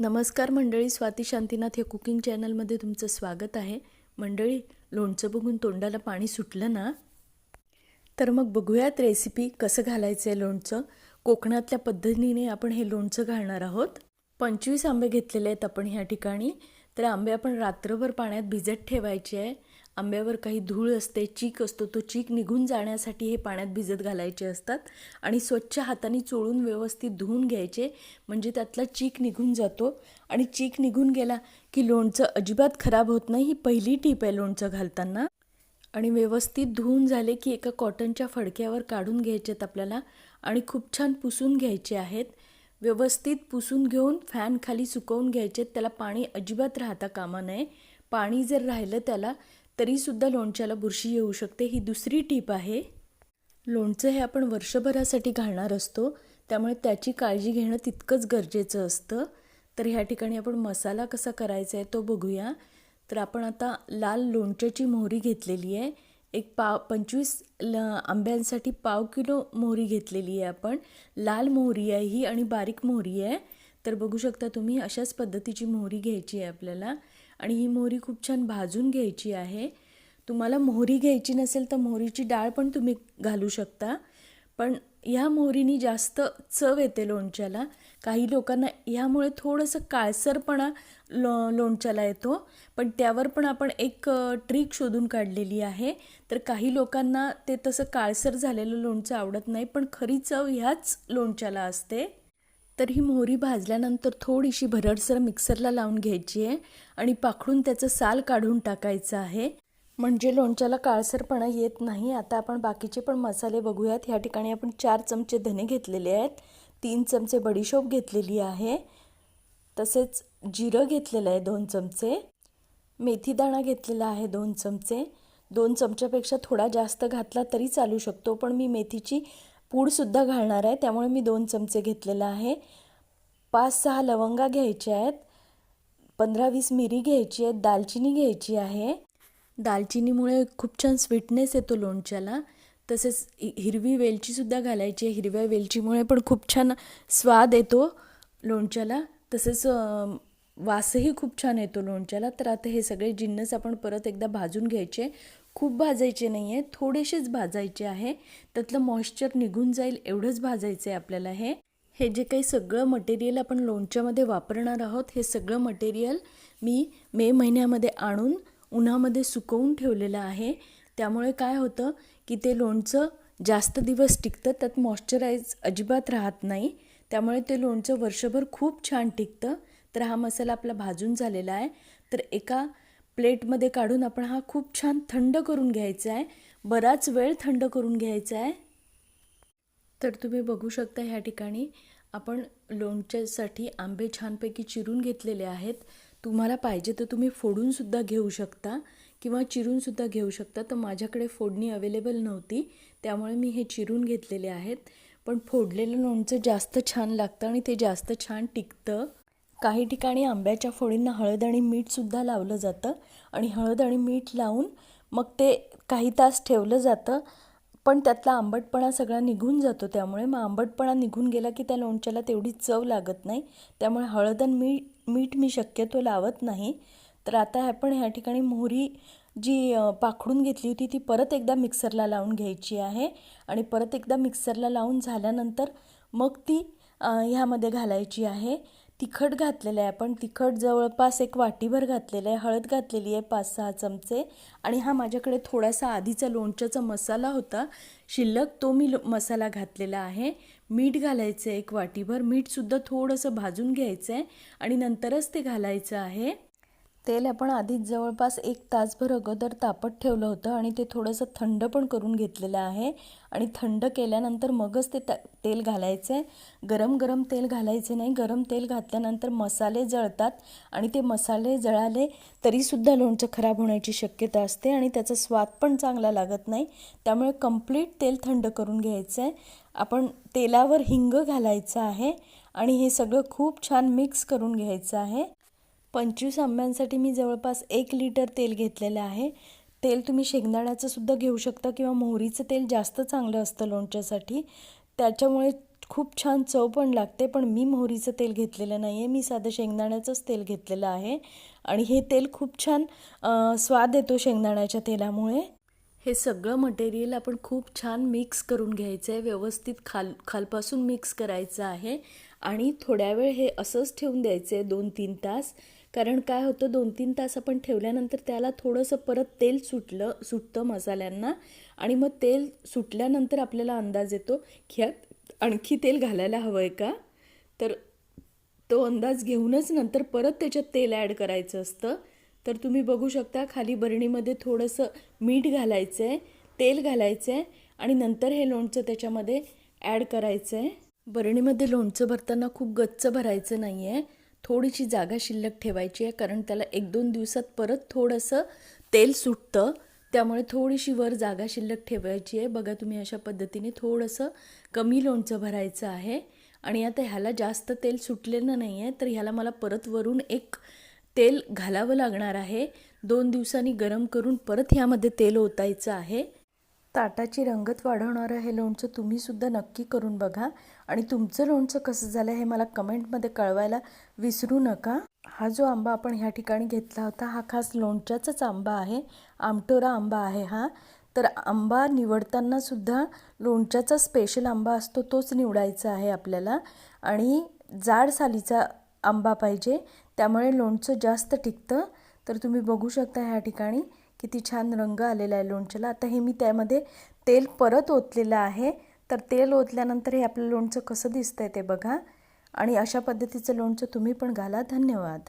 नमस्कार मंडळी स्वाती शांतीनाथ या कुकिंग चॅनलमध्ये तुमचं स्वागत आहे. मंडळी लोणचं बघून तोंडाला पाणी सुटलं ना? तर मग बघूयात रेसिपी कसं घालायचं आहे लोणचं. कोकणातल्या पद्धतीने आपण हे लोणचं घालणार आहोत. पंचवीस आंबे घेतलेले आहेत आपण ह्या ठिकाणी. तर आंबे आपण रात्रभर पाण्यात भिजत ठेवायचे आहे. आंब्यावर काही धूळ असते चीक असतो तो चीक निघून जाण्यासाठी हे पाण्यात भिजत घालायचे असतात आणि स्वच्छ हाताने चोळून व्यवस्थित धुवून घ्यायचे म्हणजे त्यातला चीक निघून जातो. आणि चीक निघून गेला की लोणचं अजिबात खराब होत नाही ही पहिली टीप आहे लोणचं घालताना. आणि व्यवस्थित धुवून झाले की एका कॉटनच्या फडक्यावर काढून घ्यायचे आहेत आपल्याला आणि खूप छान पुसून घ्यायचे आहेत. व्यवस्थित पुसून घेऊन फॅन खाली सुकवून घ्यायचे त्याला पाणी अजिबात राहता कामा नये. पाणी जर राहिलं त्याला तरीसुद्धा लोणच्याला बुरशी येऊ शकते. ही दुसरी टीप आहे. लोणचं हे आपण वर्षभरासाठी घालणार असतो. त्यामुळे त्याची काळजी घेणं तितकंच गरजेचं असतं. तर ह्या ठिकाणी आपण मसाला कसा करायचा आहे तो बघूया. तर आपण आता लाल लोणच्याची मोहरी घेतलेली आहे. एक पाव पंचवीस ल आंब्यांसाठी पाव किलो मोहरी घेतलेली आहे आपण. लाल मोहरी आहे ही आणि बारीक मोहरी आहे. तर बघू शकता तुम्ही अशाच पद्धतीची मोहरी घ्यायची आहे आपल्याला. आणि ही मोहरी खूप छान भाजून घ्यायची आहे. तुम्हाला मोहरी घ्यायची नसेल तर मोहरीची डाळ पण तुम्ही घालू शकता. पण ह्या मोहरीनी जास्त चव येते लोणच्याला. काही लोकांना ह्यामुळे थोडंसं काळसरपणा लो लोणच्याला येतो. पण त्यावर पण आपण एक ट्रिक शोधून काढलेली आहे. तर काही लोकांना ते तसं काळसर झालेलं लोणचं आवडत नाही पण खरी चव ह्याच लोणच्याला असते. तर ही मोहरी भाजल्यानंतर थोडीशी भरडसर मिक्सरला लावून घ्यायची आहे आणि पाखडून त्याचं साल काढून टाकायचं आहे. म्हणजे लोणच्याला काळसरपणा येत नाही. आता आपण बाकीचे पण मसाले बघूयात. ह्या ठिकाणी आपण चार चमचे धने घेतलेले आहेत. तीन चमचे बडीशोप घेतलेली आहे. तसेच जिरं घेतलेलं आहे दोन चमचे. मेथीदाणा घेतलेला आहे दोन चमचे. दोन चमच्यापेक्षा थोडा जास्त घातला तरी चालू शकतो. पण मी मेथीची पूडसुद्धा घालणार आहे. त्यामुळे मी दोन चमचे घेतलेला आहे. पाच सहा लवंगा घ्यायच्या आहेत. पंधरा वीस मिरी घ्यायची आहेत. दालचिनी घ्यायची आहे. दालचिनीमुळे खूप छान स्वीटनेस येतो लोणच्याला. तसेच हिरवी वेलचीसुद्धा घालायची आहे. हिरव्या वेलचीमुळे पण खूप छान स्वाद येतो लोणच्याला. तसेच वासही खूप छान येतो लोणच्याला. तर आता हे सगळे जिन्नस आपण परत एकदा भाजून घ्यायचे. खूप भाजायचे नाही आहे थोडेसेच भाजायचे आहे. त्यातलं मॉइश्चर निघून जाईल एवढंच भाजायचं आहे आपल्याला हे. हे जे काही सगळं मटेरियल आपण लोणच्यामध्ये वापरणार आहोत हे सगळं मटेरियल मी मे महिन्यामध्ये आणून उन्हामध्ये सुकवून ठेवलेलं आहे. त्यामुळे काय होतं की ते लोणचं जास्त दिवस टिकतं त्यात मॉइश्चराईज अजिबात राहत नाही. त्यामुळे ते लोणचं वर्षभर खूप छान टिकतं. तर हा मसाला आपला भाजून झालेला आहे. तर एका प्लेटमध्ये काढून आपण हा खूप छान थंड करून घ्यायचा आहे. बराच वेळ थंड करून घ्यायचा आहे. तर तुम्ही बघू शकता ह्या ठिकाणी आपण लोणच्यासाठी आंबे छानपैकी चिरून घेतलेले आहेत. तुम्हाला पाहिजे तर तुम्ही फोडूनसुद्धा घेऊ शकता किंवा चिरूनसुद्धा घेऊ शकता. तर माझ्याकडे फोडणी अवेलेबल नव्हती त्यामुळे मी हे चिरून घेतलेले आहेत. पण फोडलेलं लोणचं जास्त छान लागतं आणि ते जास्त छान टिकतं. काही ठिकाणी आंब्याच्या फोडींना हळद आणि मीठसुद्धा लावलं जातं आणि हळद आणि मीठ लावून मग ते काही तास ठेवलं जातं. पण त्यातला आंबटपणा सगळा निघून जातो. त्यामुळे मग आंबटपणा निघून गेला की त्या लोणच्याला तेवढी चव लागत नाही. त्यामुळे हळद आणि मीठ मीठ मी शक्यतो लावत नाही. तर आता आपण ह्या ठिकाणी मोहरी जी पाखडून घेतली होती ती परत एकदा मिक्सरला लावून घ्यायची आहे. आणि परत एकदा मिक्सरला लावून झाल्यानंतर मग ती ह्यामध्ये घालायची आहे. तिखट घातलेलं आहे. आपण तिखट जवळपास एक वाटीभर घातलेलं आहे. हळद घातलेली आहे पाच सहा चमचे. आणि हा माझ्याकडे थोडासा आधीचा लोणच्याचा मसाला होता. शिल्लक तो मी मसाला घातलेला आहे. मीठ घालायचं आहे एक वाटीभर. मीठसुद्धा थोडंसं भाजून घ्यायचं आहे. आणि नंतरच ते घालायचं आहे. तेल आपण आधीच जवळपास एक तासभर अगोदर तापत ठेवलं होतं आणि ते थोडंसं थंड पण करून घेतलेलं आहे. आणि थंड केल्यानंतर मगच ते तेल घालायचं आहे गरम गरम तेल घालायचे नाही. गरम तेल घातल्यानंतर मसाले जळतात आणि ते मसाले जळाले तरीसुद्धा लोणचं खराब होण्याची शक्यता असते आणि त्याचा स्वाद पण चांगला लागत नाही. त्यामुळे कंप्लीट तेल थंड करून घ्यायचं आहे आपण तेलावर हिंग घालायचं आहे आणि हे सगळं खूप छान मिक्स करून घ्यायचं आहे. पंचवीस आंब्यांसाठी मी जवळपास एक लिटर तेल घेतलेलं आहे. तेल तुम्ही शेंगदाण्याचं सुद्धा घेऊ शकता किंवा मोहरीचं तेल जास्त चांगलं असतं लोणच्यासाठी. त्याच्यामुळे खूप छान चव पण लागते पण मी मोहरीचं तेल घेतलेलं नाही आहे मी साधं शेंगदाण्याचंच तेल घेतलेलं आहे. आणि हे तेल खूप छान स्वाद येतो शेंगदाण्याच्या तेलामुळे. हे सगळं मटेरियल आपण खूप छान मिक्स करून घ्यायचं आहे व्यवस्थित खाल खालपासून मिक्स करायचं आहे. आणि थोड्या वेळ हे असंच ठेवून द्यायचं आहे दोन तीन तास. कारण काय होतं दोन तीन तास आपण ठेवल्यानंतर त्याला थोडंसं परत तेल सुटलं सुटतं मसाल्यांना. आणि मग तेल सुटल्यानंतर आपल्याला अंदाज येतो की ह्यात आणखी तेल घालायला हवं आहे का? तर तो अंदाज घेऊनच नंतर परत त्याच्यात तेल ॲड करायचं असतं. तर तुम्ही बघू शकता खाली बरणीमध्ये थोडंसं मीठ घालायचं आहे तेल घालायचं आहे आणि नंतर हे लोणचं त्याच्यामध्ये ॲड करायचं आहे बरणीमध्ये लोणचं भरताना खूप गच्च भरायचं नाही आहे थोडीशी जागा शिल्लक ठेवायची आहे कारण त्याला एक दोन दिवसात परत थोडंसं तेल सुटतं. त्यामुळे थोडीशी वर जागा शिल्लक ठेवायची आहे. बघा तुम्ही अशा पद्धतीने थोडंसं कमी लोणचं भरायचं आहे. आणि आता ह्याला जास्त तेल सुटलेलं नाही आहे तर ह्याला मला परत वरून एक तेल घालावं लागणार आहे. दोन दिवसांनी गरम करून परत ह्यामध्ये तेल ओतायचं आहे. ताटाची रंगत वाढवणारं हे लोणचं तुम्हीसुद्धा नक्की करून बघा. आणि तुमचं लोणचं कसं झालं हे मला कमेंटमध्ये कळवायला विसरू नका. हा जो आंबा आपण ह्या ठिकाणी घेतला होता हा खास लोणच्याचाच आंबा आहे. आमटोरा आंबा आहे हा. तर आंबा निवडताना सुद्धा लोणच्याचा स्पेशल आंबा असतो तोच निवडायचा आहे आपल्याला. आणि जाड सालीचा आंबा पाहिजे त्यामुळे लोणचं जास्त टिकतं. तर तुम्ही बघू शकता ह्या ठिकाणी. किती छान रंग आलेला आहे लोणच्याला. आता हे मी त्यामध्ये तेल परत ओतलेलं आहे. तर तेल ओतल्यानंतर हे आपलं लोणचं कसं दिसतंय ते बघा. आणि अशा पद्धतीचं लोणचं तुम्ही पण घाला. धन्यवाद.